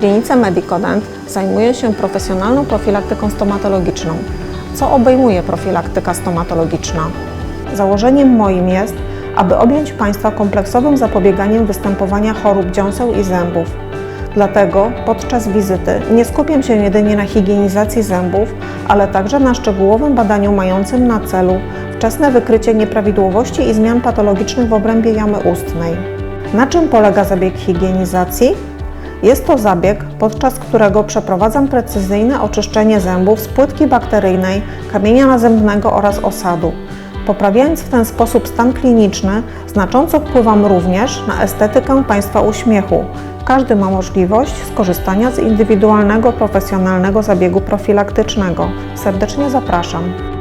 klinice Medicodent zajmuję się profesjonalną profilaktyką stomatologiczną. Co obejmuje profilaktyka stomatologiczna? Założeniem moim jest, aby objąć Państwa kompleksowym zapobieganiem występowania chorób dziąseł i zębów. Dlatego podczas wizyty nie skupiam się jedynie na higienizacji zębów, ale także na szczegółowym badaniu mającym na celu wczesne wykrycie nieprawidłowości i zmian patologicznych w obrębie jamy ustnej. Na czym polega zabieg higienizacji? Jest to zabieg, podczas którego przeprowadzam precyzyjne oczyszczenie zębów z płytki bakteryjnej, kamienia nazębnego oraz osadu. Poprawiając w ten sposób stan kliniczny, znacząco wpływam również na estetykę Państwa uśmiechu. Każdy ma możliwość skorzystania z indywidualnego, profesjonalnego zabiegu profilaktycznego. Serdecznie zapraszam.